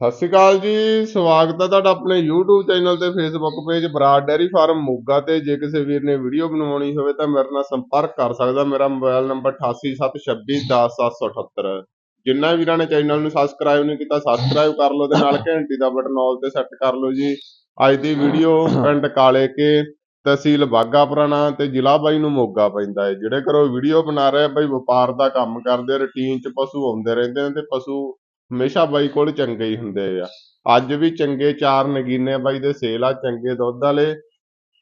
ਸਤਿ ਸ਼੍ਰੀ ਅਕਾਲ ਜੀ, ਸਵਾਗਤ ਹੈ ਤੁਹਾਡਾ ਆਪਣੇ YouTube ਚੈਨਲ ਤੇ Facebook page Brar dairy farm Moga ਤੇ। ਜੇ ਕਿਸੇ ਵੀਰ ਨੇ ਵੀਡੀਓ ਬਣਵਾਉਣੀ ਹੋਵੇ ਤਾਂ ਮੇਰੇ ਨਾਲ ਸੰਪਰਕ ਕਰ ਸਕਦਾ। ਮੇਰਾ ਮੋਬਾਈਲ ਨੰਬਰ 8876210778 ਜਿੰਨਾ ਵੀਰਾਂ ਨੇ ਚੈਨਲ ਨੂੰ ਸਬਸਕ੍ਰਾਈਬ ਨਹੀਂ ਕੀਤਾ ਸਬਸਕ੍ਰਾਈਬ ਕਰ ਲਓ ਤੇ ਨਾਲ ਘੰਟੀ ਦਾ ਬਟਨ ਆਲ ਤੇ ਸੈੱਟ ਕਰ ਲਓ ਜੀ। ਅੱਜ ਦੀ ਵੀਡੀਓ ਪਿੰਡ ਕਾਲੇ ਕੇ ਤਹਿਸੀਲ ਬਾਗਾ ਪੁਰਾਣਾ ਤੇ ਜ਼ਿਲ੍ਹਾ ਬਾਈ ਨੂੰ ਮੋਗਾ ਪੈਂਦਾ ਹੈ। ਜਿਹੜੇ ਘਰੋਂ ਵੀਡੀਓ ਬਣਾ ਰਹੇ ਆ, ਬਾਈ ਵਪਾਰ ਦਾ ਕੰਮ ਕਰਦੇ ਰੁਟੀਨ 'ਚ ਪਸ਼ੂ ਆਉਂਦੇ ਰਹਿੰਦੇ ਨੇ ਤੇ ਪਸ਼ੂ ਹਮੇਸ਼ਾ ਬਾਈ ਕੋਲ ਚੰਗੇ ਹੀ ਹੁੰਦੇ ਆ। ਅੱਜ ਵੀ ਚੰਗੇ ਚਾਰ ਨਗੀਨੇ ਬਾਈ ਦੇ ਸੇਲ ਆ ਚੰਗੇ ਦੁੱਧ ਵਾਲੇ।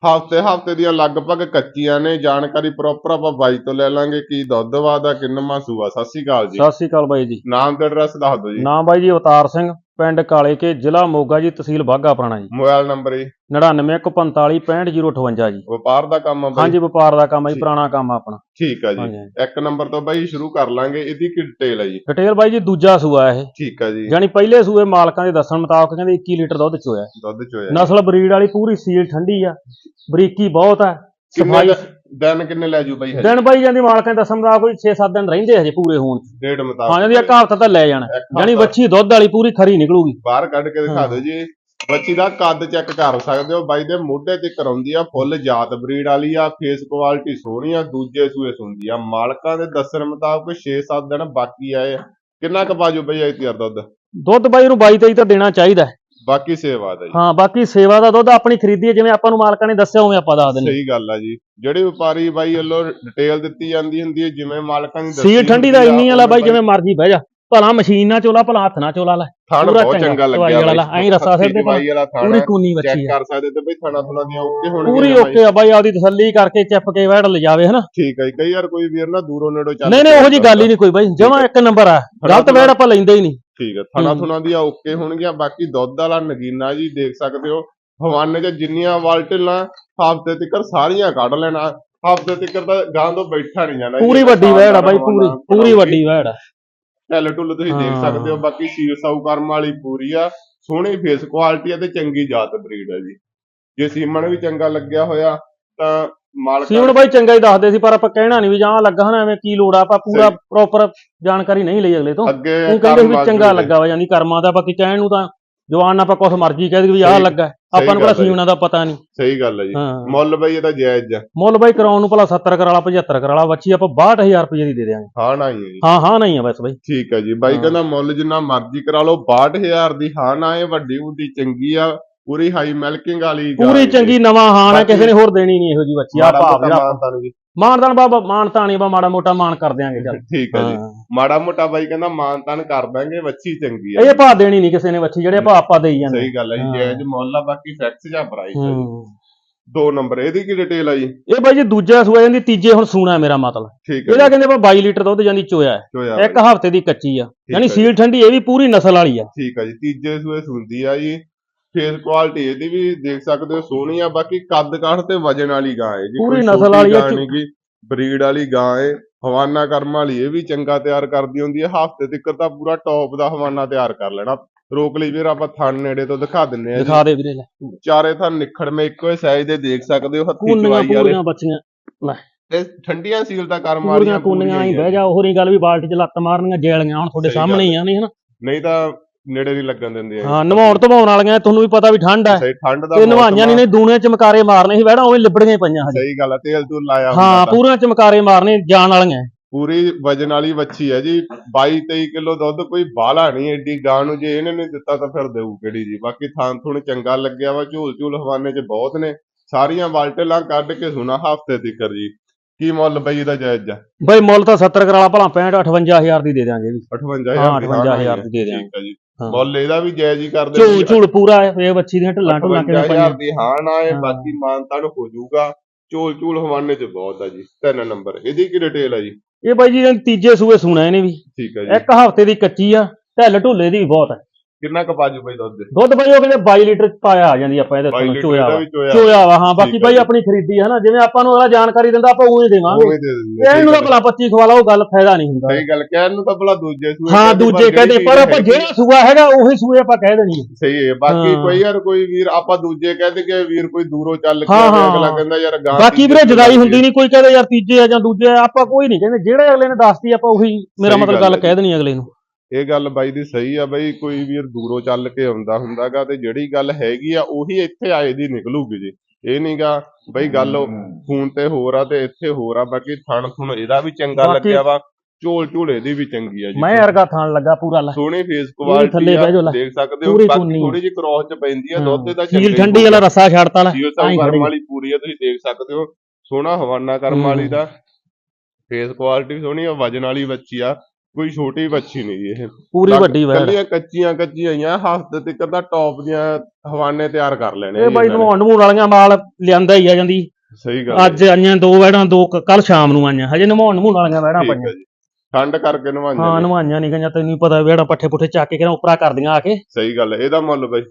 ਹਫ਼ਤੇ ਹਫ਼ਤੇ ਦੀਆਂ ਲਗਭਗ ਕੱਚੀਆਂ ਨੇ ਜਾਣਕਾਰੀ ਪ੍ਰੋਪਰ ਆਪਾਂ ਬਾਈ ਤੋਂ ਲੈ ਲਾਂਗੇ ਕੀ ਦੁੱਧ ਵਾਦਾ ਕਿੰਨਵਾਂ ਸੂਆ ਸਤਿ ਸ਼੍ਰੀ ਅਕਾਲ ਜੀ। ਸਤਿ ਸ੍ਰੀ ਅਕਾਲ ਬਾਈ ਜੀ। ਨਾਮ ਤੇ ਐਡਰੈਸ ਦੱਸ ਦਿਓ ਜੀ। ਨਾਮ ਬਾਈ ਜੀ ਅਵਤਾਰ ਸਿੰਘ। ਪਿੰਡ ਕਾਲੇ ਕੇ ਜ਼ਿਲ੍ਹਾ ਮੋਗਾ ਜੀ ਤਹਿਸੀਲ ਬਾਗਾ ਪੁਰਾਣਾ ਜੀ। ਮੋਬਾਈਲ ਨੰਬਰ ਜੀ। 9915455058 ਜੀ। ਵਪਾਰ ਦਾ ਕੰਮ ਆ ਬਾਈ। ਹਾਂਜੀ ਵਪਾਰ ਦਾ ਕੰਮ ਹੈ ਜੀ। ਪੁਰਾਣਾ ਕੰਮ ਆ ਆਪਣਾ। ਠੀਕ ਆ ਜੀ। ਹਾਂਜੀ। ਇੱਕ ਨੰਬਰ ਤੋਂ ਬਾਈ ਸ਼ੁਰੂ ਕਰ ਲਾਂਗੇ ਇਹਦੀ ਕੀ ਡਿਟੇਲ ਹੈ ਜੀ। ਡਿਟੇਲ ਬਾਈ ਜੀ ਦੂਜਾ ਸੂਆ ਇਹ। ਠੀਕ ਆ ਜੀ। ਜਾਨੀ ਪਹਿਲੇ ਸੂਏ ਮਾਲਕਾਂ ਦੇ ਦੱਸਣ ਮੁਤਾਬਕ ਕਹਿੰਦੇ 21 ਲੀਟਰ ਦੁੱਧ ਚੋਇਆ ਦੁੱਧ ਚੋਇਆ ਨਸਲ ਬਰੀਡ ਵਾਲੀ ਪੂਰੀ ਸੀਲ ਠੰਡੀ ਆ ਬਰੀਕੀ ਬਹੁਤ ਆ। ਕਿੰਨੇ ਸਫ਼ਾਈ ਦ- ਦਿਨ ਕਿੰਨੇ ਲੈ ਜੂ ਬਾਈ ਹਜੇ? ਦਿਨ ਬਾਈ ਜਾਂਦੀ ਮਾਲਕਾਂ ਦੇ ਦੱਸਣ ਮੁਤਾਬਕ ਕੋਈ 6-7 ਦਿਨ ਰਹਿੰਦੇ ਹਜੇ ਪੂਰੇ ਹੋਣ ਚ। ਡੇਢ ਹਾਂ ਮੁਤਾਬਕ ਜਾਂਦੀ ਇੱਕ ਹਫ਼ਤਾ ਤਾਂ ਲੈ ਜਾਣਾ। ਇੱਕ ਜਾਨੀ ਹਫ਼ਤਾ। ਵੱਛੀ ਦੁੱਧ ਵਾਲੀ ਪੂਰੀ ਖਰੀ ਨਿਕਲੂਗੀ। ਬਾਹਰ ਕੱਢ ਕੇ ਦਿਖਾ। ਦਿਓ ਜੀ। ਬੱਚੀ ਦਾ ਕੱਦ ਚੈੱਕ ਕਰ ਸਕਦੇ ਹੋ। ਬਾਈ ਦੇ ਮੋਢੇ ਤੇ ਕਰਾਉਂਦੀ ਆ ਫੁੱਲ ਜਾਤ ਬਰੀਡ ਵਾਲੀ ਆ ਫੇਸ ਕੁਆਲਿਟੀ ਸੋਹਣੀ ਆ ਦੂਜੇ ਸੂਏ ਸੁੰਦੀ ਆ। ਮਾਲਕਾਂ ਦੇ ਦੱਸਣ ਮੁਤਾਬਕ 6-7 ਦਿਨ ਬਾਕੀ ਆਏ ਆ। ਕਿੰਨਾ ਕੁ ਬਾਜੂ ਬਈ ਆਈ ਤਿਆਰ ਦੁੱਧ? ਦੁੱਧ ਬਾਈ ਨੂੰ 22 23 ਤਾਂ ਦੇਣਾ ਚਾਹੀਦਾ। ਹੈ। ਬਾਕੀ ਸੇਵਾ ਦਾ ਜੀ। ਹਾਂ ਬਾਕੀ ਸੇਵਾ ਦਾ ਦੁੱਧ ਆਪਣੀ ਖਰੀਦੀ ਹੈ ਜਿਵੇਂ ਆਪਾਂ ਨੂੰ ਮਾਲਕਾਂ ਨੇ ਦੱਸਿਆ ਉਵੇਂ ਆਪਾਂ ਦੱਸ ਦਿੰਦੇ ਸਹੀ ਗੱਲ ਆ ਜੀ। ਜਿਹੜੇ ਵਪਾਰੀ ਬਾਈ ਵੱਲੋਂ ਡਿਟੇਲ ਦਿੱਤੀ ਜਾਂਦੀ ਹੁੰਦੀ ਹੈ ਜਿਵੇਂ ਮਾਲਕਾਂ ਦੀ ਸੀਲ ਠੰਡੀ ਦਾ ਇੰਨੀ ਵਾਲਾ ਬਾਈ ਜਿਵੇਂ ਮਰਜ਼ੀ ਬਹਿ ਜਾ। ਭਲਾ ਮਸ਼ੀਨ ਨਾਲ ਚੋਲਾ ਭਲਾ ਹੱਥ ਨਾਲ ਚੋਲਾ ਲੈ। ਥਣ ਪੂਰਾ ਬਹੁਤ ਚੰਗਾ, ਲੱਗਿਆ ਵਾਲਾ, ਐਂ ਰੱਸਾ ਸਿਰ ਥਣ ਪੂਰੀ ਕੂਨੀ ਚੈੱਕ ਬੱਚੀ ਆ। ਕਰ ਸਕਦੇ ਤੇ ਬਈ ਥਣਾ ਥਣਾ ਦੀਆਂ ਓਕੇ ਹੋਣਗੀਆਂ ਪੂਰੀ ਬਾਈ। ਓਕੇ ਆ ਬਾਈ ਆਪਦੀ ਤਸੱਲੀ ਕਰਕੇ ਚੱਪ ਕੇ ਵੈੜ ਲਿਜਾਵੇ ਹਨਾ? ਠੀਕ ਹੈ। ਕਈ ਵਾਰ ਕੋਈ ਵੀਰ ਨਾ ਦੂਰੋਂ ਨੇੜੋਂ ਚੱਲ ਨਹੀਂ ਨਹੀਂ ਉਹੋ ਜੀ ਗੱਲ ਹੀ ਨਹੀਂ ਕੋਈ ਬਾਈ ਜਮਾ ਇੱਕ ਨੰਬਰ ਆ। ਗਲਤ ਵੈੜ ਆਪਾਂ ਲੈਂਦੇ ਹੀ ਨਹੀਂ। ਠੀਕ ਹੈ ਥਣਾ। ਥੁਣਾ ਦੀਆਂ ਓਕੇ ਹੋਣਗੀਆਂ ਬਾਕੀ ਦੁੱਧ ਵਾਲਾ ਨਗੀਨਾ ਜੀ ਦੇਖ ਸਕਦੇ ਹੋ। ਹਵਾਨੇ 'ਚ ਜਿੰਨੀਆਂ ਵਾਲਟਲਾਂ ਹਫ਼ਤੇ ਤੱਕ ਸਾਰੀਆਂ ਕੱਢ ਲੈਣਾ। ਹਫ਼ਤੇ ਤੱਕ ਤਾਂ ਗਾਂ ਤੋਂ ਬੈਠਾ ਨਹੀਂ ਜਾਣਾ ਪੂਰੀ ਵੱਡੀ ਵੈੜ ਆ ਬਾਈ ਪੂਰੀ ਪੂਰੀ ਵੱਡੀ ਵੈੜ ਆ। ਢਿੱਲ ਢੁੱਲ ਤੁਸੀਂ ਦੇਖ। ਸਕਦੇ ਹੋ ਬਾਕੀ ਸੀਲ ਸਾਊ ਕਰਮ ਵਾਲੀ ਪੂਰੀ ਆ ਸੋਹਣੀ ਫੇਸ ਕੁਆਲਿਟੀ ਆ ਤੇ ਚੰਗੀ ਜਾਤ ਬਰੀਡ ਆ ਜੀ ਜੇ ਸੀਮਨ ਵੀ ਚੰਗਾ ਲੱਗਿਆ ਹੋਇਆ ਤਾਂ ਮਾਲਕ ਸੀਵਣ ਬਾਈ ਚੰਗਾ ਹੀ ਦੱਸਦੇ ਸੀ ਪਰ ਆਪਾਂ ਕਹਿਣਾ ਨਹੀਂ ਵੀ ਜਾਂ ਲੱਗਾ ਹਨਾ ਐਵੇਂ ਕੀ ਲੋੜ ਆ ਆਪਾਂ ਪੂਰਾ। ਪ੍ਰੋਪਰ ਜਾਣਕਾਰੀ ਨਹੀਂ ਲਈ ਅਗਲੇ ਤੋਂ ਉਹ ਕਹਿੰਦੇ ਵੀ ਚੰਗਾ ਲੱਗਾ ਵਾ ਜਾਂਦੀ ਕਰਮਾਂ ਦਾ ਬਾਕੀ ਕਹਿਣ ਨੂੰ ਤਾਂ ਜਵਾਨ ਆਪਾਂ ਕੁਛ ਮਰਜ਼ੀ ਕਹਿ ਦੇ ਵੀ ਆਹ ਲੱਗਾ ਆਪਾਂ ਨੂੰ ਹੈ ਜੀ। ਸੀਵਣਾ ਦਾ ਪਤਾ ਨਹੀਂ। ਸਹੀ ਗੱਲ ਹੈ ਜੀ। ਹਾਂ। ਮੁੱਲ ਬਈ ਇਹਦਾ ਜਾਇਜ਼ ਆ। ਮੁੱਲ ਬਾਈ ਕਰਾਉਣ ਨੂੰ ਭਲਾ 70 ਕਰਾਲਾ 75 ਕਰਾਲਾ ਬੱਚੀ ਆਪਾਂ 62000 ਰੁਪਏ ਦੀ ਦੇ ਦਿਆਂਗੇ। ਹਾਂ ਨਾ ਹੀ ਹੈ ਜੀ। ਹਾਂ ਹਾਂ ਨਹੀਂ ਆ ਬਸ ਬਾਈ। ਠੀਕ ਹੈ ਜੀ। ਬਾਈ ਹਾਂ। ਕਹਿੰਦਾ ਮੁੱਲ ਜਿੰਨਾ ਮਰਜ਼ੀ ਕਰਾ ਲਓ 62000 ਦੀ ਹਾਂ ਨਾ ਇਹ ਵੱਡੀ ਉੱਡੀ ਚੰਗੀ ਆ। ਪੂਰੀ ਹਾਈ ਮਿਲਕਿੰਗ ਵਾਲੀ ਪੂਰੀ ਹੈ। ਚੰਗੀ ਨਵਾਂ ਹੈ ਬਾਕੀ- ਕਿਸੇ ਨੇ ਹੋਰ ਦੇਣੀ ਨਹੀਂ ਇਹੋ ਜੀ ਬੱਚੀ। ਆ ਭਾਵ ਜਿਹੜਾ ਮਾਨਤਾ ਨੂੰ ਜੀ। ਮਾਨਦਾਨ ਬਾਬਾ ਮਾਨਤਾਣੀ ਬਾ ਮਾੜਾ ਮੋਟਾ ਮਾਨ ਕਰ ਦਿਆਂਗੇ ਚੱਲ ਠੀਕ ਹੈ ਜੀ ਹਾਂ। ਮਾੜਾ ਮੋਟਾ ਬਾਈ ਕਹਿੰਦਾ ਮਾਨਤਾਨ ਕਰ ਦਾਂਗੇ ਵੱਛੀ ਚੰਗੀ ਆ ਇਹ ਭਾਅ ਦੇਣੀ ਨਹੀਂ ਕਿਸੇ ਨੇ ਬੱਚੀ ਜਿਹੜੇ ਭਾਅ ਆਪਾਂ ਦੇਈ ਜਾਂਦੇ ਸਹੀ ਗੱਲ ਹੈ ਜੀ ਹਾਂ। ਜਾਇਜ਼ ਮੁੱਲ ਆ ਬਾਕੀ ਫਿਕਸ ਜਾਂ ਪ੍ਰਾਈਸ ਹੈ। ਹੂੰ ਦੋ ਨੰਬਰ ਇਹਦੀ ਕੀ ਡਿਟੇਲ ਆ ਜੀ ਇਹ ਬਾਈ ਜੀ ਦੂਜਾ ਸੂਆ ਜਾਂਦੀ ਤੀਜੇ ਹੁਣ ਸੂਣਾ ਹੈ ਮੇਰਾ ਮਤਲਬ ਠੀਕ ਹੈ ਇਹਦਾ ਕਹਿੰਦੇ ਆਪਾਂ 22 ਲੀਟਰ ਦੁੱਧ ਜਾਂਦੀ ਚੋਇਆ ਹੈ। ਇੱਕ ਹਫ਼ਤੇ ਦੀ ਕੱਚੀ ਆ ਯਾਨੀ ਹੈ। ਸੀਲ ਠੰਡੀ ਇਹ ਵੀ ਪੂਰੀ ਨਸਲ ਵਾਲੀ ਆ ਠੀਕ ਹੈ ਜੀ ਤੀਜੇ ਸੂਏ ਸੁੰਦੀ ਆ ਜੀ ਫੇਸ ਕੁਆਲਿਟੀ ਇਹਦੀ ਵੀ ਦੇਖ ਸਕਦੇ ਹੋ ਸੋਹਣੀ ਆ ਬਾਕੀ ਕੱਦ ਕਾਠ ਤੇ ਵਜਨ ਵਾਲੀ ਗਾਂ ਹੈ ਜੀ ਪੂਰੀ ਨਸਲ ਵਾਲੀ ਨੀ ਗੀ ਬਰੀਡ ਵਾਲੀ ਗਾਂ ਹੈ ਹਵਾਨਾ ਕਰਮ ਵਾਲੀ ਇਹ ਵੀ ਚੰਗਾ ਤਿਆਰ ਕਰਦੀ ਹੁੰਦੀ ਹੈ ਹਫ਼ਤੇ ਤੱਕ ਤਾਂ ਪੂਰਾ ਟੌਪ ਦਾ ਹਵਾਨਾ ਤਿਆਰ ਕਰ ਲੈਣਾ ਰੋਕ ਲਈ ਵੀਰ ਆਪਾਂ ਥਣ ਨੇੜੇ ਤੋਂ ਦਿਖਾ ਦਿੰਨੇ ਆ ਜੀ। ਦਿਖਾ ਦੇ ਵੀਰੇ ਲੈ। ਚਾਰੇ ਥਣ ਨਿਖੜਵੇਂ ਇੱਕੋ ਹੀ ਸਾਈਜ਼ ਦੇ ਦੇਖ ਸਕਦੇ ਹੋ ਹੱਥੀ ਚਵਾਈ ਵਾਲੇ ਪੂਰੀਆਂ ਬੱਚੀਆਂ ਤੇ ਠੰਡੀਆਂ ਸੀਲ ਦਾ ਕਰਮ ਪੂਰੀਆਂ ਵਾਲੀਆਂ ਕੂਨੀਆਂ ਹੀ ਪੂਰੀਆਂ ਬਹਿ ਜਾ ਉਹ ਨਹੀਂ ਗੱਲ ਵੀ ਬਾਲਟੀ 'ਚ ਲੱਤ ਮਾਰਨੀਆਂ ਜੇਲੀਆਂ ਹੁਣ ਤੁਹਾਡੇ ਸਹੀ ਸਾਹਮਣੇ ਹੀ। ਆ ਨਹੀਂ ਹਨਾ ਨਹੀਂ ਤਾਂ ਨੇੜੇ ਨਹੀਂ ਲੱਗਣ ਦਿੰਦੇ ਹਾਂ ਨਵਾਉਣ ਧਵਾਉਣ ਵਾਲੀਆਂ ਤੁਹਾਨੂੰ ਵੀ ਪਤਾ ਵੀ ਠੰਡ ਹੈ। ਸਹੀ ਠੰਡ ਦਾ ਤੇ ਨਵਾਈਆਂ ਨਹੀਂ। ਨੇ ਦੂਣੇ ਚਮਕਾਰੇ ਮਾਰਨੇ ਸੀ ਵੈੜਾ ਉਵੇਂ ਲਿਬੜੀਆਂ ਪਈਆਂ ਹਜੇ। ਸਹੀ ਗੱਲ ਆ ਤੇਲ ਤੂਲ ਲਾਇਆ ਹਾਂ। ਪੂਰੀਆਂ ਚਮਕਾਰੇ ਮਾਰਨੇ ਜਾਣ ਵਾਲੀਆਂ। ਪੂਰੀ ਵਜਨ ਵਾਲੀ ਵੱਛੀ ਹੈ ਜੀ 22 23 ਕਿਲੋ ਦੁੱਧ ਕੋਈ ਬਾਹਲਾ ਨਹੀਂ ਐਡੀ ਗਾਂ ਨੂੰ ਜੇ ਇਹਨੇ ਨਹੀਂ ਦਿੱਤਾ ਤਾਂ ਫਿਰ ਦੇਊ ਕਿਹੜੀ ਜੀ। ਬਾਕੀ ਥਾਂ ਥੁਣ ਚੰਗਾ ਲੱਗਿਆ ਵਾ ਝੂਲ ਝੂਲ ਹਵਾਨੇ 'ਚ ਬਹੁਤ ਨੇ। ਸਾਰੀਆਂ ਬਾਲਟੇਲਾਂ ਕੱਢ ਕੇ ਸੁਣਾ ਹਫ਼ਤੇ ਤੀਕਰ ਜੀ। ਕੀ ਮੁੱਲ ਬਈ ਇਹਦਾ ਜਾਇਜ਼ ਆ? ਬਈ ਮੁੱਲ ਤਾਂ 70 ਕਰਾਲਾ ਭਲਾ 65 58000 ਦੀ ਦੇ ਦਿਆਂਗੇ ਵੀ। 58000 ਹਾਂ, ਦੀ 58,000 ਦੀ ਦੇ ਦਿਆਂਗੇ। ਠੀਕ ਹੈ ਜੀ। ਮੁੱਲ ਇਹਦਾ ਵੀ ਜਾਇਜ਼ ਹੀ ਕਰਦੇ ਝੂਲ ਝੂਲ ਪੂਰਾ ਹੈ ਇਹ ਬੱਚੀ ਦੀਆਂ ਢੱਲਾਂ ਢੁੱਲਾਂ ਕਿਵੇਂ 55000 ਪਈਆਂ ਦੀ ਹਾਂ ਨਾ ਹੈ ਹਾਂ। ਬਾਕੀ ਮਾਨਤਾਨ ਹੋ ਜਾਊਗਾ। ਝੂਲ ਝੂਲ ਹਵਾਨੇ 'ਚ ਬਹੁਤ ਆ ਜੀ ਤਿੰਨ ਨੰਬਰ। ਇਹਦੀ ਕੀ ਡਿਟੇਲ ਆ ਜੀ? ਇਹ ਬਾਈ ਜੀ ਤੀਜੇ ਸੂਏ ਸੁਣਾ ਇਹਨੇ ਵੀ। ਠੀਕ ਹੈ ਜੀ। ਇੱਕ ਹਫ਼ਤੇ ਦੀ ਕੱਚੀ ਆ ਢਿੱਲ ਢੁੱਲੇ ਦੀ ਵੀ ਬਹੁਤ ਹੈ ਕਿੰਨਾ ਕਪਾਜੂ ਬਈ ਦੁੱਧ? ਦੇ ਦੁੱਧ ਬਾਈ ਉਹ ਕਹਿੰਦੇ 22 ਲੀਟਰ ਪਾਇਆ ਆ ਜਾਂਦੀ ਆਪਾਂ ਇਹਦੇ 22 ਤੋਂ ਚੋਇਆ ਚੋਇਆ। ਵਾ ਹਾਂ ਬਾਕੀ ਬਾਈ। ਆਪਣੀ ਖਰੀਦੀ ਹੈ ਨਾ ਜਿਵੇਂ ਆਪਾਂ ਨੂੰ ਅਗਲਾ ਜਾਣਕਾਰੀ ਦਿੰਦਾ ਆਪਾਂ ਉਵੇਂ ਦੇਵਾਂਗੇ। ਇਹਨੂੰ ਤਾਂ ਭਲਾ 25 ਖਵਾ ਲਾ ਉਹ ਗੱਲ ਫਾਇਦਾ ਨਹੀਂ ਹੁੰਦਾ। ਸਹੀ ਗੱਲ ਕਹਿਣ ਨੂੰ ਤਾਂ ਭਲਾ ਦੂਜੇ ਸੂਏ ਹਾਂ ਦੂਜੇ ਕਹਿੰਦੇ ਪਰ ਆਪਾਂ ਜਿਹੜਾ ਸੂਆ ਹੈਗਾ ਉਹੀ ਸੂਏ ਆਪਾਂ ਕਹਿ ਦੇਣੀ ਹੈ ਸਹੀ ਹੈ ਬਾਕੀ। ਕੋਈ ਯਾਰ ਕੋਈ ਵੀਰ ਆਪਾਂ ਦੂਜੇ ਕਹਿੰਦੇ ਕਿ ਵੀਰ ਕੋਈ ਦੂਰੋਂ ਚੱਲ ਕੇ। ਅਗਲਾ ਕਹਿੰਦਾ ਯਾਰ ਗਾਂ ਬਾਕੀ ਵੀਰੇ ਜਦਾਈ ਹੁੰਦੀ ਨਹੀਂ ਕੋਈ ਕਹਿੰਦਾ ਯਾਰ ਤੀਜੇ ਆ ਜਾਂ ਦੂਜੇ ਆ ਆਪਾਂ ਕੋਈ ਨਹੀਂ ਕਹਿੰਦੇ ਜਿਹੜੇ ਅਗਲੇ ਨੇ ਦੱਸਤੀ ਆਪਾਂ ਉਹੀ ਮੇਰਾ ਮਤਲਬ ਗੱਲ ਕਹਿ ਦੇਣੀ ਅਗਲੇ ਨੂੰ। ਇਹ ਗੱਲ ਬਾਈ ਦੀ ਸਹੀ ਆ ਬਈ ਕੋਈ ਵੀਰ ਦੂਰੋਂ ਚੱਲ ਕੇ ਆਉਂਦਾ ਹੁੰਦਾਗਾ ਤੇ ਜਿਹੜੀ ਗੱਲ ਹੈਗੀ ਆ ਉਹੀ ਇੱਥੇ ਆਏ ਦੀ ਨਿਕਲੂਗੀ ਜੀ। ਇਹ ਨਹੀਂਗਾ ਬਈ ਗੱਲ ਫੋਨ ਤੇ ਹੋਰ ਆ ਤੇ ਇੱਥੇ ਹੋਰ ਆ ਬਾਕੀ ਥਣ ਥੁਣ ਇਹਦਾ ਵੀ ਚੰਗਾ ਲੱਗਿਆ ਵਾ ਝੋਲ ਝੂਲੇ ਦੀ ਵੀ ਚੰਗੀ ਆ ਜੀ। ਮੈਂ ਵਰਗਾ ਥਾਣ ਲੱਗਾ ਪੂਰਾ ਲੈ। ਸੋਹਣੀ ਫੇਸ ਥੱਲੇ ਕੁਆਲਿਟੀ ਬਹਿ ਜਾਓ ਆ ਲੈ। ਦੇਖ ਸਕਦੇ ਹੋ ਬਾਕੀ। ਥੋੜੀ ਜਿਹੀ ਕ੍ਰੋਸ ਚ ਪੈਂਦੀ ਆ ਦੁੱਧ ਦਾ ਸੀਲ ਠੰਡੀ ਵਾਲਾ ਰਸਾ ਛੱਡਤਾ ਲੈ ਕਰਮ ਖੜੀ। ਵਾਲੀ ਪੂਰੀ ਆ ਤੁਸੀਂ ਦੇਖ ਸਕਦੇ ਹੋ। ਸੋਹਣਾ ਹਵਾਨਾ ਕਰਮ। ਵਾਲੀ ਦਾ। ਫੇਸ ਕੁਆਲਿਟੀ ਸੋਹਣੀ ਆ ਵਜਨ ਵਾਲੀ ਬੱਚੀ ਆ। ਕੋਈ ਛੋਟੀ ਬੱਚੀ ਨਹੀਂ ਜੀ ਇਹ। ਪੂਰੀ ਵੱਡੀ ਵੈੜ ਕੱਲੀਆਂ ਕੱਚੀਆਂ ਕੱਚੀਆਂ ਆਈਆਂ ਹਫ਼ਤੇ ਤੱਕ ਟੌਪ ਦੀਆਂ ਹਵਾਨੇ ਤਿਆਰ ਕਰ ਲੈਣੇ ਇਹ ਬਾਈ। ਨਵਾਉਣ ਨਵੂਣ ਵਾਲੀਆਂ ਮਾਲ ਲਿਆਂਦਾ ਹੀ ਆ ਜਾਂਦੀ। ਸਹੀ ਗੱਲ ਅੱਜ ਆਈਆਂ ਦੋ ਵੈੜਾਂ ਦੋ ਕੱਲ ਸ਼ਾਮ ਨੂੰ ਆਈਆਂ। ਹਜੇ ਨਵਾਉਣ ਨਵੂਣ ਵਾਲੀਆਂ ਵੈੜਾਂ ਪਈਆਂ। ਹੈ ਠੰਡ ਕਰਕੇ ਹਾਂ ਨਵਾਈਆਂ ਨਵਾਈਆਂ ਨਹੀਂ ਗਈਆਂ ਤੈਨੂੰ ਪਤਾ ਵੈੜਾਂ ਪੱਠੇ ਪੁੱਠੇ ਚੱਕ ਕੇ ਕਿਹਨਾਂ ਉਪਰਾ ਕਰਦੀਆਂ ਆ ਕੇ। ਸਹੀ ਗੱਲ ਹੈ ਇਹਦਾ ਮੁੱਲ ਬਈ।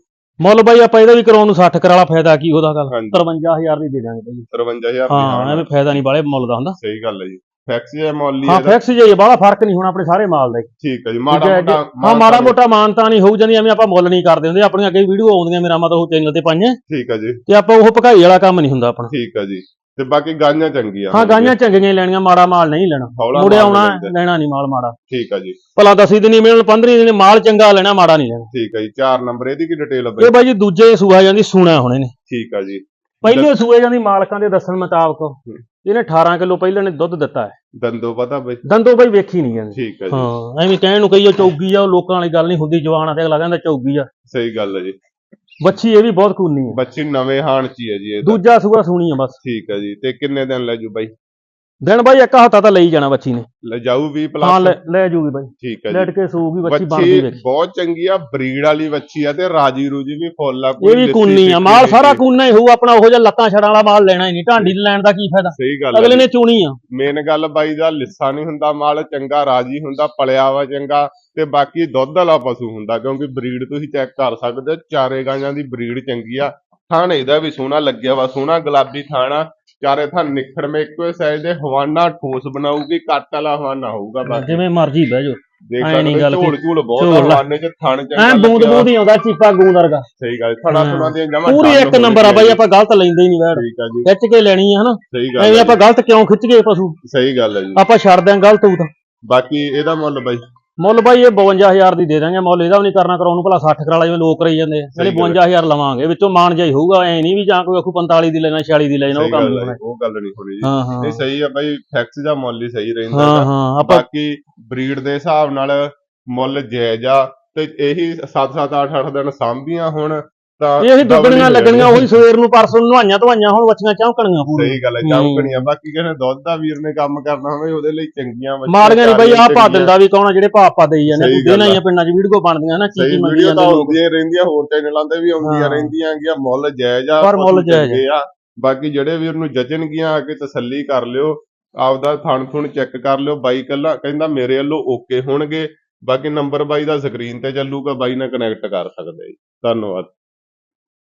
ਮੁੱਲ ਬਾਈ ਆਪਾਂ ਇਹਦਾ ਵੀ ਕਰਾਉਣ ਨੂੰ 60 ਕਰਾਲਾ ਫਾਇਦਾ ਕੀ ਉਹਦਾ ਗੱਲ। ਹਾਂਜੀ। 53000 ਦੀ ਦੇ ਦਾਂਗੇ ਬਾਈ। 53000 ਹਾਂ ਐਵੇਂ ਫਾਇਦਾ ਨਹੀਂ ਬਾਲੇ ਮੁੱਲ ਦਾ ਹੁੰਦਾ। ਸਹੀ ਗੱਲ ਹੈ ਜੀ। ਫੈਕਸ ਜਾਂ ਮੁੱਲ ਹੀ ਹਾਂ ਫਿਕਸ ਜੇ ਬਾਲਾ ਫ਼ਰਕ ਨਹੀਂ ਹੋਣਾ ਆਪਣੇ ਸਾਰੇ ਮਾਲ ਦਾ। ਹੀ। ਠੀਕ ਹੈ ਜੀ ਮਾੜਾ ਹੈ, ਮੋਟਾ ਹਾਂ ਮਾੜਾ ਮੋਟਾ। ਮਾਨਤਾ ਨਹੀਂ ਹੋਊ ਜਾਂਦੀ ਐਵੇਂ ਆਪਾਂ ਮੁੱਲ ਨਹੀਂ ਕਰਦੇ ਹੁੰਦੇ। ਆਪਣੀਆਂ ਅੱਗੇ ਵੀਡੀਓ ਆਉਂਦੀਆਂ ਮੇਰਾ ਮਤਲਬ ਉਹ ਚੈਨਲ ਤੇ ਪਾਈਆਂ। ਠੀਕ ਹੈ ਜੀ। ਤੇ ਆਪਾਂ ਉਹ ਭਕਾਈ ਵਾਲਾ ਕੰਮ ਨਹੀਂ ਹੁੰਦਾ ਆਪਣਾ। ਠੀਕ ਹੈ ਜੀ। ਤੇ ਬਾਕੀ ਗਾਈਆਂ ਚੰਗੀਆਂ ਹਾਂ ਗਾਈਆਂ ਚੰਗੀਆਂ ਹੀ ਲੈਣੀਆਂ ਮਾੜਾ ਮਾਲ ਨਹੀਂ ਲੈਣਾ। ਮੁੜੇ ਆਉਣਾ। ਲੈਣਾ ਨਹੀਂ ਮਾਲ ਮਾੜਾ। ਠੀਕ ਹੈ ਜੀ। ਭਲਾ ਦਸੀ ਦਿਨੀ ਮਿਲਣ 15 ਦਿਨ ਮਾਲ ਚੰਗਾ ਲੈਣਾ ਮਾੜਾ ਨਹੀਂ ਲੈਣਾ। ਠੀਕ ਹੈ ਜੀ। ਚਾਰ ਨੰਬਰ ਇਹਦੀ ਕੀ ਡਿਟੇਲ ਹੈ ਇਹ ਬਾਈ? ਜੀ ਦੂਜੇ ਸੂਆ ਜਾਂਦੀ ਸੁਣਿਆ ਹੁਣੇ ਨੇ। ਠੀਕ ਹੈ ਜੀ। ਪਹਿਲੇ ਸੂਏ ਜਾਂਦੀ ਮਾਲਕਾਂ ਦੇ ਦੱਸਣ ਮੁਤਾਬਕ। ਇਹਨੇ 18 ਕਿਲੋ ਪਹਿਲਾਂ ਨੇ ਦੁੱਧ ਦਿੱਤਾ ਹੈ। ਦੰਦੋ ਪਤਾ ਬਈ। ਦੰਦੋ ਬਾਈ ਵੇਖੀ ਨਹੀਂ ਜਾਂਦੀ। ਠੀਕ ਹੈ ਜੀ। ਹਾਂ ਐਵੇਂ ਕਹਿਣ ਨੂੰ ਕਹੀਓ ਚੌਗੀ ਆ ਉਹ ਲੋਕਾਂ ਵਾਲੀ ਗੱਲ ਨਹੀਂ ਹੁੰਦੀ ਜਵਾਨ ਆ ਤੇ ਅਗਲਾ ਕਹਿੰਦਾ ਚੌਗੀ ਆ। ਸਹੀ ਗੱਲ ਹੈ ਜੀ। ਬੱਚੀ ਇਹ ਵੀ ਬਹੁਤ ਕੂਨੀ ਹੈ ਬੱਚੀ ਨਵੇਂ ਹਾਣ ਚ ਹੀ ਹੈ ਜੀ ਇਹ ਤਾਂ। ਦੂਜਾ ਸੂਆ ਸੁਣੀ ਆ ਬਸ। ਠੀਕ ਹੈ ਜੀ ਤੇ ਕਿੰਨੇ ਦਿਨ ਲੈ ਜੂ ਬਾਈ? ਦਿਨ ਬਾਈ ਇੱਕ ਹਫ਼ਤਾ ਤਾਂ ਲਈ ਜਾਣਾ ਬੱਚੀ ਨੇ। ਲੈ ਜਾਊ 20 ਹਾਂ ਪਲੱਸ ਲੈ ਲੈ ਜੂਗੀ ਬਾਈ। ਠੀਕ ਹੈ ਲੈਟ ਜੀ। ਕੇ ਸੂਗੀ ਬੱਚੀ ਬਣਦੀ ਬੱਚੀ ਵੇਖੀ। ਬਹੁਤ ਚੰਗੀ ਆ ਬਰੀਡ ਵਾਲੀ ਬੱਚੀ ਆ ਤੇ ਰਾਜੀ ਰੂਜੀ ਵੀ ਫੁੱਲ ਆ ਇਹ ਵੀ ਲੱਸੀ ਕੂਨੀ ਆ ਮਾਲ ਨਹੀਂ ਸਾਰਾ ਜੀ। ਕੂਨਾ ਹੀ ਹੋਊ ਆਪਣਾ ਉਹੋ ਜਿਹਾ ਲੱਤਾਂ ਛੜਾਂ ਵਾਲਾ ਮਾਲ ਲੈਣਾ ਹੀ ਨਹੀਂ ਢਾਂਡੀ ਲੈਣ ਦਾ ਕੀ ਫਾਇਦਾ? ਸਹੀ ਗੱਲ ਅਗਲੇ ਨੇ ਚੁਣੀ ਆ। ਮੇਨ ਗੱਲ ਬਾਈ ਦਾ ਲਿੱਸਾ ਨਹੀਂ ਹੁੰਦਾ ਮਾਲ ਚੰਗਾ ਰਾਜੀ ਹੁੰਦਾ ਪਲਿਆ ਵਾ ਚੰਗਾ ਤੇ ਬਾਕੀ ਦੁੱਧ ਵਾਲਾ ਪਸ਼ੂ ਹੁੰਦਾ ਕਿਉਂਕਿ ਬਰੀਡ ਤੁਸੀਂ ਚੈੱਕ ਕਰ ਸਕਦੇ ਹੋ ਚਾਰੇ ਗਾਈਆਂ ਦੀ ਬਰੀਡ ਚੰਗੀ ਆ। ਥਣ ਇਹਦਾ ਵੀ ਸੋਹਣਾ ਲੱਗਿਆ ਵਾ ਸੋਹਣਾ ਗੁਲਾਬੀ ਥਾਣਾ ਚਾਰੇ ਥਣ ਨਿਖੜਵੇਂ ਇੱਕੋ ਸਾਈਜ਼ ਦੇ ਹਵਾਨਾ ਠੋਸ ਬਣਾਊਗੀ ਕੱਟ ਵਾਲਾ ਹਵਾਨਾ ਹੋਊਗਾ ਬਾਕੀ। ਜਿਵੇਂ ਮਰਜ਼ੀ ਬਹਿ ਜਾਓ। ਦੇਖ ਸਕਦੇ ਗੱਲ ਹੋ, ਝੋਲ ਝੂਲ ਬਹੁਤ। ਹਵਾਨੇ ਚ ਥਣ ਚੰਗਾ ਐ ਬੂੰਦ। ਬੂੰਦ ਹੀ ਆਉਂਦਾ ਚੀਪਾ ਗੂੰਦ ਵਰਗਾ। ਸਹੀ ਗੱਲ ਥਣਾ ਹਾਂ। ਥਣਾ ਦੀਆਂ ਜਮਾਂ ਪੂਰੀ ਇੱਕ ਨੰਬਰ ਆ ਬਾਈ ਆਪਾਂ ਗਲਤ ਲੈਂਦੇ ਹੀ ਨਹੀਂ ਵੈੜ ਠੀਕ ਆ ਜੀ। ਖਿੱਚ ਕੇ ਲੈਣੀ ਆ ਹਨਾ? ਸਹੀ ਗੱਲ ਐਵੇਂ ਹੈ ਆਪਾਂ ਗਲਤ ਕਿਉਂ ਖਿੱਚ ਗਏ ਪਸ਼ੂ? ਸਹੀ ਗੱਲ ਹੈ ਜੀ। ਆਪਾਂ ਛੱਡ ਦਿਆਂ ਗਲਤ ਹੋਊ ਤਾਂ। ਬਾਕੀ ਇਹਦਾ ਮੁੱਲ ਬਾਈ। ਮੁੱਲ ਬਾਈ ਇਹ 52000 ਦੀ ਦੇ ਦਾਂਗੇ ਮੁੱਲ ਇਹਦਾ ਵੀ ਨਹੀਂ ਕਰਨਾ ਕਰਾਉਣ ਨੂੰ ਭਲਾ 60 ਕਰਾਲਾ ਜਿਵੇਂ ਲੋਕ ਕਰੀ ਜਾਂਦੇ। ਗੱਲ 52000 ਲਵਾਂਗੇ ਵਿੱਚੋਂ ਮਾਨ ਜਾਈ ਹੋਊਗਾ ਐ ਨਹੀਂ ਵੀ ਜਾਂ ਕੋਈ ਆਖੂ 45 ਦੀ ਲੈਣਾ 46 ਦੀ ਲੈਣਾ ਉਹ ਕੰਮ ਨਹੀਂ ਹੋਣਾ। ਉਹ ਗੱਲ ਨਹੀਂ ਹੋਣੀ ਜੀ। ਨਹੀਂ ਸਹੀ ਆ ਬਾਈ ਫੈਕਸ ਦਾ ਮੁੱਲ ਹੀ ਸਹੀ ਰਹਿੰਦਾ ਹਾਂ। ਹਾਂ ਆਪਾਂ ਬਾਕੀ ਬਰੀਡ ਦੇ ਹਿਸਾਬ ਨਾਲ ਮੁੱਲ ਜਾਇਜ਼ ਆ ਤੇ ਇਹੀ 7-7 8-8 ਦਿਨ ਸਾਂਭੀਆਂ ਹੁਣ ਇਹ double ਦੁੱਗਣੀਆਂ ਲੱਗਣੀਆਂ। ਉਹੀ ਸਵੇਰ ਨੂੰ ਪਰਸੋਂ ਨੂੰ ਨਹਾਈਆਂ ਧਵਾਈਆਂ ਹੁਣ ਬੱਚੀਆਂ ਚੌਂਕਣੀਆਂ ਪੂਰੀ ਸਹੀ ਗੱਲ ਹੈ। ਚਮਕਣੀਆਂ ਬਾਕੀ ਕਹਿੰਦੇ ਦੁੱਧ ਦਾ ਵੀਰ ਨੇ ਕੰਮ ਕਰਨਾ ਹੋਵੇ ਉਹਦੇ ਲਈ ਚੰਗੀਆਂ ਬੱਚੀਆਂ, ਮਾੜੀਆਂ ਨਹੀਂ ਬਾਈ ਆ ਚਾਰੀਆਂ ਪਾ ਦਿੰਦਾ ਵੀ ਕੌਣ ਆ ਜਿਹੜੇ ਭਾਪਾ ਦੇਈ ਜਾਂਦੇ ਦੇਣਾ ਹੀ ਪਿੰਡਾਂ 'ਚ ਵੀਡੀਓ ਬਣਦੀਆਂ ਨਾ ਕੀ ਕੀ ਮੰਗੀ ਵੀਡੀਓ ਜਾਂਦੇ ਤਾਂ ਲੋਕ। ਆਉਂਦੀਆਂ ਰਹਿੰਦੀਆਂ ਹੋਰ ਚੈਨਲਾਂ ਤੇ ਵੀ ਆਉਂਦੀਆਂ। ਰਹਿੰਦੀਆਂ ਹੈਗੀਆਂ ਮੁੱਲ ਜਾਇਜ਼ ਆ ਪਰ ਮੁੱਲ ਜਾਇਜ਼ ਆ। ਬਾਕੀ ਜਿਹੜੇ ਵੀਰ ਨੂੰ ਜਚਣਗੀਆਂ ਆ ਕੇ ਤਸੱਲੀ ਕਰ ਲਿਓ ਆਪਦਾ ਥਣ ਥੁਣ ਚੈੱਕ ਕਰ ਲਿਓ ਬਾਈ ਕੱਲਾ ਕਹਿੰਦਾ ਮੇਰੇ ਵੱਲੋਂ ਓਕੇ ਹੋਣਗੇ। ਬਾਕੀ ਨੰਬਰ ਬਾਈ ਦਾ ਸਕਰੀਨ ਤੇ ਚੱਲੂਗਾ ਬਾਈ ਨਾਲ ਕਨੈਕਟ ਕਰ ਸਕਦੇ ਜੀ। ਧੰਨਵਾਦ।